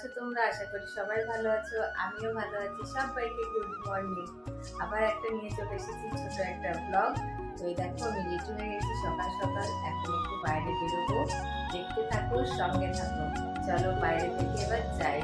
আছো তোমরা? আশা করি সবাই ভালো আছো, আমিও ভালো আছি। সবাইকে গুড মর্নিং আবার একটা নিয়ে চলে এসেছি ছোট একটা ব্লগ তো এই দেখো, আমি রেডি হয়ে গেছি, সকাল সকাল এখন একটু বাইরে বেরোবো। দেখতে থাকো, সঙ্গে থাকো। চলো বাইরে থেকে এবার যাই।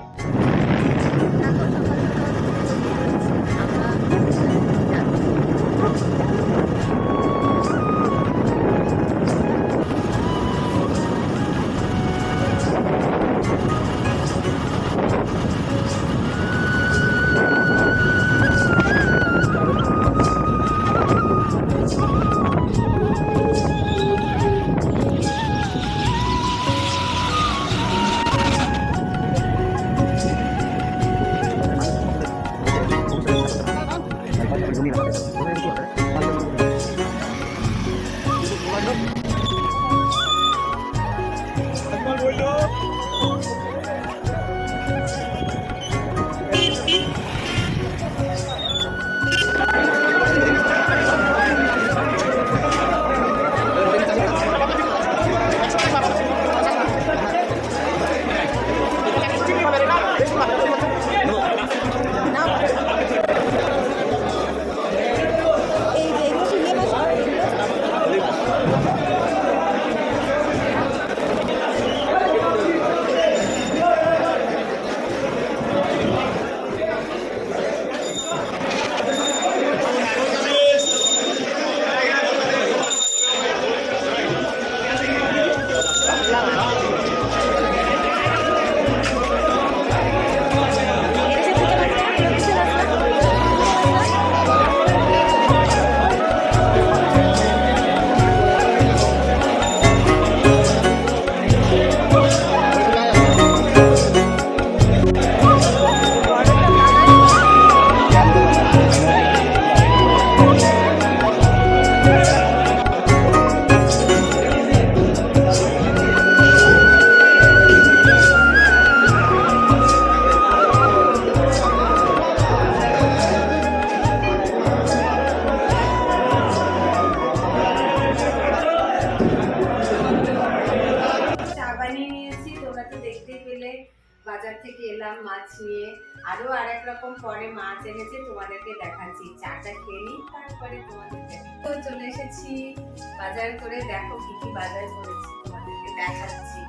নিয়ে আরও আর এক রকম পরে মাছ এনেছে, তোমাদেরকে দেখাচ্ছি। চাটা খেয়ে নিই, তারপরে তোমাদেরকে তো চলে এসেছি বাজার করে। দেখো কি কি বাজার করেছি, তোমাদেরকে দেখাচ্ছি।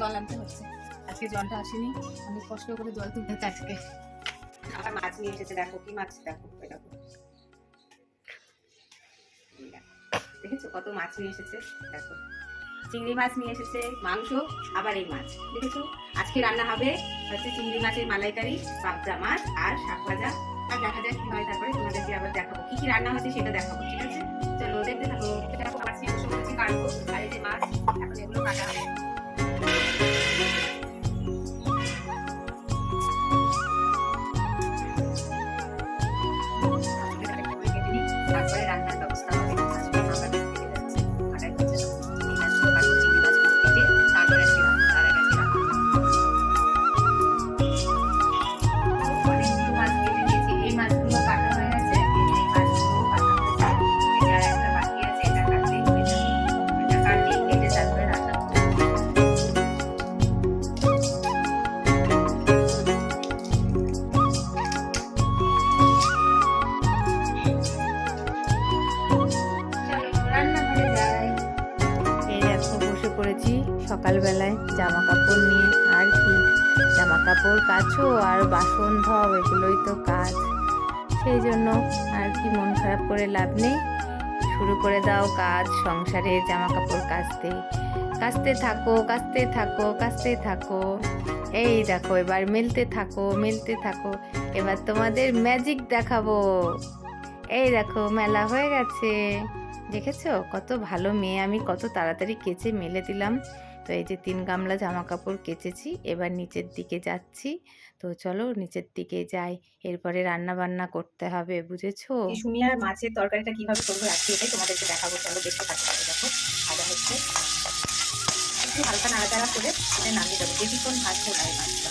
জল আনতে হচ্ছে। আজকে জলটা আসেনি। অনেক কষ্ট করে জল তুলতে হচ্ছে আজকে। আবার মাছ নিয়ে এসেছে, দেখো কি মাছ, দেখো দেখো। দেখেছ কত মাছ নিয়ে এসেছে? দেখো। চিংড়ি মাছ নিয়ে এসেছে, মাংস, আবার এই মাছ। দেখেছ? আজকে রান্না হবে হচ্ছে চিংড়ি মাছের মালাইকারি, পাবদা মাছ আর শাক ভাজা। আর দেখা যাক কি হয় তারপরে তোমাদেরকে আবার দেখাবো। কি কি রান্না হচ্ছে সেটা দেখাবো, ঠিক আছে? চলো দেখতে থাকো। দেখো বসে কাটবো আর এই যে মাছ, এখন এগুলো কাটা হবে। সকালবেলায় জামা কাপড় নিয়ে আর কি জামা কাপড় কাছো আর বাসন ধোয়াও এগুলোই তো কাজ। সেই জন্য আর কি মন খারাপ করে লাভ নেই। শুরু করে দাও কাজ, সংসারে জামা কাপড় কাচতে। কাচতে থাকো কাচতে থাকো কাচতে থাকো। এই দেখো, এবার মেলতে থাকো মেলতে থাকো। এবার তোমাদের ম্যাজিক দেখাবো। এই দেখো, মেলা হয়ে গেছে। দেখেছ? কত ভালো মেয়ে, আমি কত তাড়াতাড়ি কেচে মেলে দিলাম। তো এই যে তিন গামলা জামা কাপড় কেচেছি, এবার নিচের দিকে যাচ্ছি। তো চলো নিচের দিকে যাই, এরপরে রান্না বান্না করতে হবে, বুঝেছ? সুমিয়ার মাছের তরকারিটা কীভাবে করব আজকে এটাই তোমাদেরকে দেখাবো, চলো দেখতে থাকতে হবে দেখো, ভাজা হচ্ছে। একটু হালকা নাড়াচাড়া করে এটা নামিয়ে দেবো বেশিক্ষণ ভাজতে হয় মাছটা।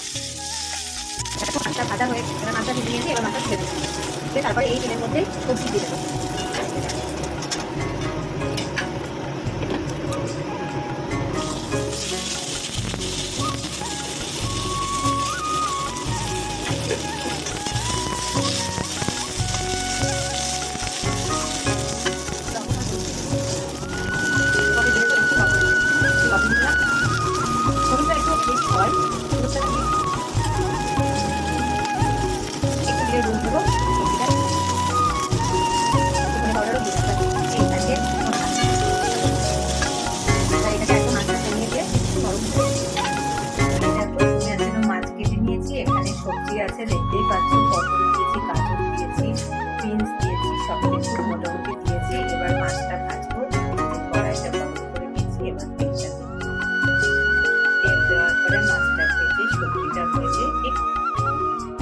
মাছটা ভাজা হয়ে গেছে এবার মাছটা ছেড়ে দেবো তারপরে এই দিনের মধ্যে সবজি দিয়ে দেবো।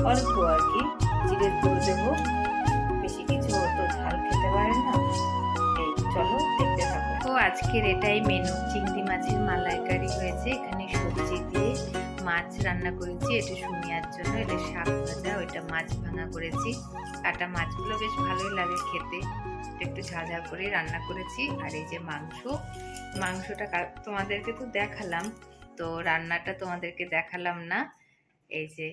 অল্প আর কি জিরের গুঁড়ো দেবো। বেশি কিছু ও তো ঝাল খেতে পারে না। এই, চলো দেখতে থাকো। তো আজকের এটাই মেনু চিংড়ি মাছের মালাইকারি হয়েছে। এখানে সবজি দিয়ে মাছ রান্না করেছি। এটা সুমিয়ার জন্য, এটা শাক ভাজা, ওইটা মাছ ভাঙা করেছি। কাটা মাছগুলো বেশ ভালোই লাগে খেতে। একটু ঝাঝা করে রান্না করেছি। আর এই যে মাংস, মাংসটা তোমাদেরকে তো দেখালাম। তো রান্নাটা তোমাদেরকে দেখালাম না। এই যে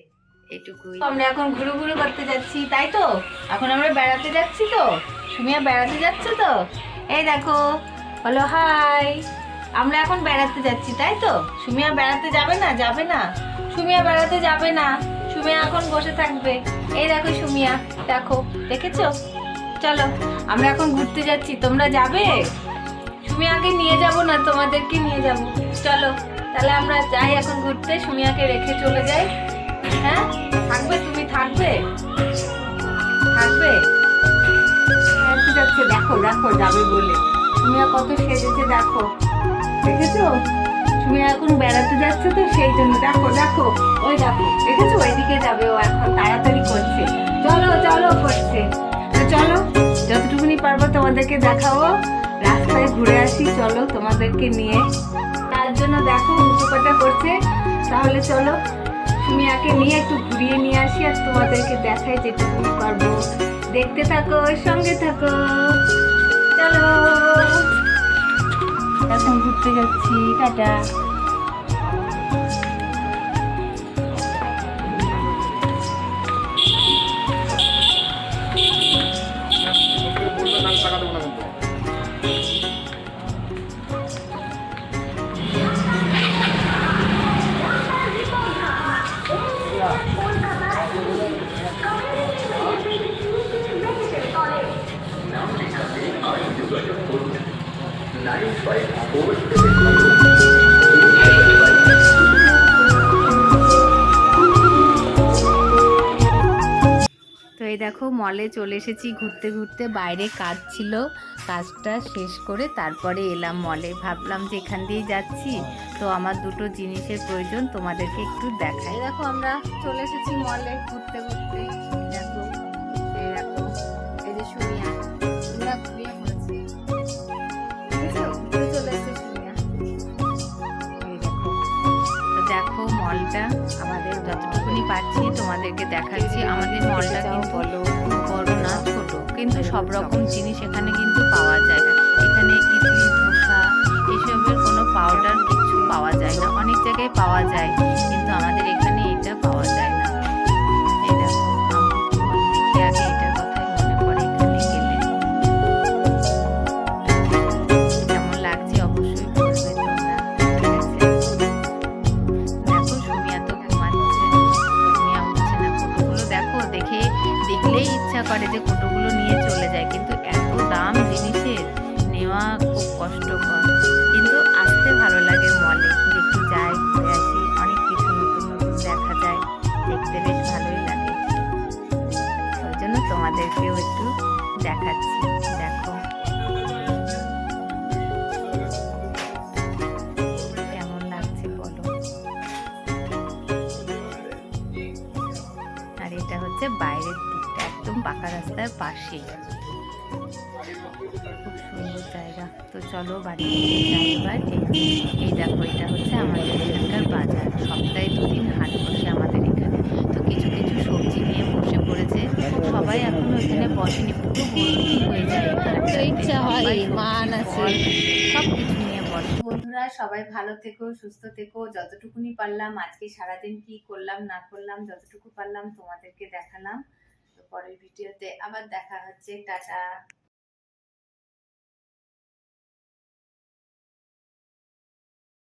এইটুকুই আমরা এখন ঘুরু ঘুরু করতে যাচ্ছি, তাই তো? এখন আমরা বেড়াতে যাচ্ছি তো? সুমিয়া, বেড়াতে যাচ্ছে তো? এই দেখো, বলো হাই আমরা এখন বেড়াতে যাচ্ছি, তাই তো? সুমিয়া বেড়াতে যাবে না? যাবে না। সুমিয়া বেড়াতে যাবে না। সুমিয়া এখন বসে থাকবে। এই দেখো সুমিয়া, দেখো, দেখেছ? চলো, আমরা এখন ঘুরতে যাচ্ছি। তোমরা যাবে? সুমিয়াকে নিয়ে যাব না, তোমাদেরকে নিয়ে যাব। চলো, তাহলে আমরা যাই এখন ঘুরতে। সুমিয়াকে রেখে চলে যাই। হ্যাঁ? থাকবে? তুমি থাকবে? থাকবে? বেড়াতে যাচ্ছে দেখো দেখো, যাবে বলে। সুমিয়া কত সেজেছে, দেখো। দেখেছ? সুমিয়া এখন বেড়াতে যাচ্ছে তো, সেই জন্য দেখো দেখো। ওই দেখো, দেখেছ? ওইদিকে যাবে ও এখন, তাড়াতাড়ি করছে। চলো চলো, করছে। চলো, যতটুকুনি পারব তোমাদেরকে দেখাবো। রাস্তায় ঘুরে আসি, চলো তোমাদেরকে নিয়ে। তার জন্য দেখো উঁচুপাটা করছে। সুমিয়াকে নিয়ে একটু ঘুরিয়ে নিয়ে আসি আর তোমাদেরকে দেখাই যেটুকু পারব। দেখতে থাকো, সঙ্গে থাকো। চলো। এখন ঘুরতে যাচ্ছি, টাটা। দেখো মলে চলে এসেছি, ঘুরতে ঘুরতে বাইরে কাজ ছিল, কাজটা শেষ করে তারপরে এলাম মলে ভাবলাম যে এখান দিয়েই যাচ্ছি, তো আমার দুটো জিনিসের প্রয়োজন তোমাদেরকে একটু দেখাই। দেখো, আমরা চলে এসেছি মলে ঘুরতে ঘুরতে। দেখো মলটা আমাদের যতটুকুনি পাচ্ছি তোমাদেরকে দেখাচ্ছি। আমাদের মলটা কিন্তু কিন্তু সব রকম জিনিস এখানে কিন্তু পাওয়া যায় না। এখানে ইডলি, ধোসা এসবের কোনো পাউডার কিছু পাওয়া যায় না। অনেক জায়গায় পাওয়া যায়, কিন্তু আমাদের এখানে হচ্ছে বাইরের দিকটা একদম পাকা রাস্তার পাশেই। খুব সুন্দর জায়গা। তো চলো বাড়ি এবার। এই দেখো এটা হচ্ছে আমাদের এখানকার বাজার। সপ্তাহে দুদিন হাট বসে আমাদের এখানে। তো কিছু কিছু সবজি নিয়ে বসে পড়েছে। সবাই এখনও এখানে বসেনি। পুরো হয়ে যায়। ইচ্ছা হয়, মান আছে। সব কিছু নিয়ে বন্ধুরা, সবাই ভালো থেকো, সুস্থ থেকো। যতটুকুনি পারলাম, আজকে সারাদিন কি করলাম, না করলাম, যতটুকু পারলাম তোমাদেরকে দেখালাম। তো পরের ভিডিওতে আবার দেখা হচ্ছে। টাটা।